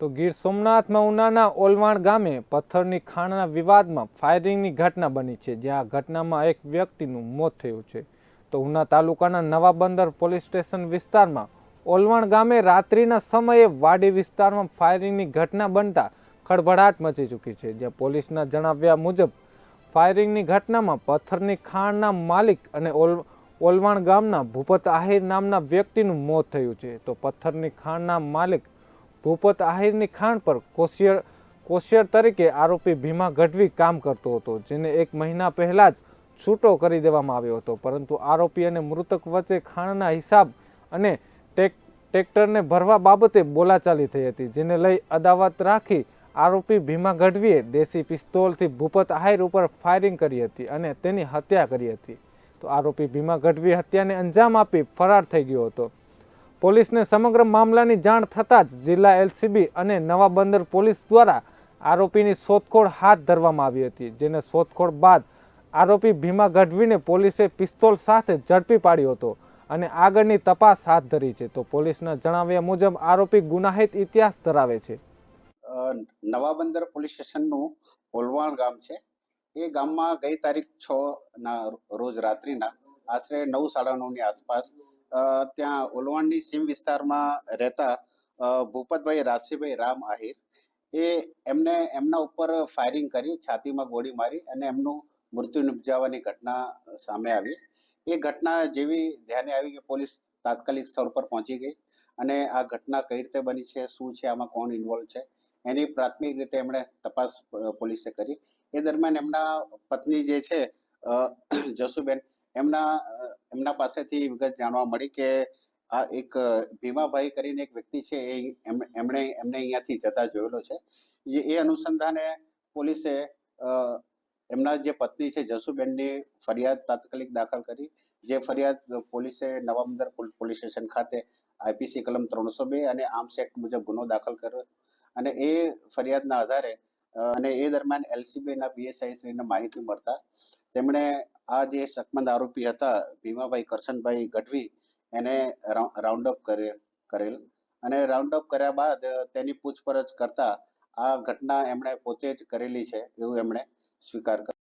તો ગીર સોમનાથમાં ઉનાના ઓલવાણ ગામે પથ્થરની ખાણના વિવાદમાં ફાયરિંગની ઘટના બની છે, જ્યાં ઘટનામાં એક વ્યક્તિનું મોત થયું છે. તો ઉના તાલુકાના નવા બંદર પોલીસ સ્ટેશન વિસ્તારમાં ઓલવાણ ગામે રાત્રિના સમયે વાડી વિસ્તારમાં ફાયરિંગની ઘટના બનતા ખળભળાટ મચી ચૂકી છે, જ્યાં પોલીસના જણાવ્યા મુજબ ફાયરિંગની ઘટનામાં પથ્થરની ખાણના માલિક અને ઓલ, ઓલવાણ ગામના ભૂપત આહિર નામના વ્યક્તિનું મોત થયું છે. તો પથ્થરની ખાણના માલિક ભૂપત આહિરની ખાણ પર કોશિયર કોશિયર તરીકે આરોપી ભીમા ગઢવી કામ કરતો હતો, જેને એક મહિના પહેલાં જ છૂટો કરી દેવામાં આવ્યો હતો. પરંતુ આરોપી અને મૃતક વચ્ચે ખાણના હિસાબ અને ટેક ટ્રેક્ટરને ભરવા બાબતે બોલાચાલી થઈ હતી, જેને લઈ અદાવત રાખી આરોપી ભીમા ગઢવીએ દેશી પિસ્તોલથી ભૂપત આહિર ઉપર ફાયરિંગ કરી હતી અને તેની હત્યા કરી હતી. તો આરોપી ભીમા ગઢવી હત્યાને અંજામ આપી ફરાર થઈ ગયો હતો. પોલીસને સમગ્ર મામલાની જાણ થતાં જ જિલ્લા એલસીબી અને નવા બંદર પોલીસ દ્વારા આરોપીની શોધખોળ હાથ ધરવામાં આવી હતી, જેને શોધખોળ બાદ આરોપી ભીમા ગઢવીને પોલીસે પિસ્તોલ સાથે ઝડપી પાડ્યો હતો અને આગળની તપાસ હાથ ધરી છે. તો પોલીસના જણાવ્યા મુજબ આરોપી ગુનાહિત ઇતિહાસ ધરાવે છે. નવા બંદર પોલીસ સ્ટેશનનું ઓલવાણ ગામ છે. એ ગામમાં ગઈ તારીખ છ ના રોજ રાત્રિના આશરે નવ સાડા નવની આસપાસ ત્યાં ઓલવાણની સીમ વિસ્તારમાં રહેતા ભૂપતભાઈ રાશીભાઈ રામ આહિર. એ એમને એમના ઉપર ફાયરિંગ કરી, છાતીમાં ગોળી મારી અને એમનું મૃત્યુ નિપજાવવાની ઘટના સામે આવી. એ ઘટના જેવી ધ્યાને આવી કે પોલીસ તાત્કાલિક સ્થળ પર પહોંચી ગઈ અને આ ઘટના કઈ રીતે બની છે, શું છે, આમાં કોણ ઇન્વોલ્વ છે, એની પ્રાથમિક રીતે એમણે તપાસ પોલીસે કરી. એ દરમિયાન એમના પત્ની જે છે જસુબેન, એમના એમના પાસેથી વિગત જાણવા મળી કે આ એક ભીમાભાઈ કરીને એક વ્યક્તિ છે, એ એમ- એમણે, એમને અહીંયાથી જતા જોયેલો છે. એ અનુસંધાને પોલીસે એમના જે પત્ની છે, જસુબેનની ફરિયાદ તાત્કાલિક દાખલ કરી. જે ફરિયાદ પોલીસે નવાબંદર પોલ- પોલીસ સ્ટેશન ખાતે આઈપીસી કલમ ત્રણસો બે અને આર્મ્સ એક્ટ મુજબ ગુનો દાખલ કર્યો. અને એ ફરિયાદના આધારે અને એ દરમિયાન એલસીબીના પીએસઆઈ શ્રીને માહિતી મળતા તેમણે આ જે શકમંદ આરોપી હતા, ભીમાભાઈ કરશનભાઈ ગઢવી, એને રાઉન્ડ અપ કરેલ. અને રાઉન્ડ અપ કર્યા બાદ તેની પૂછપરછ કરતા આ ઘટના એમણે પોતે જ કરેલી છે, એવું એમણે સ્વીકાર કર્યો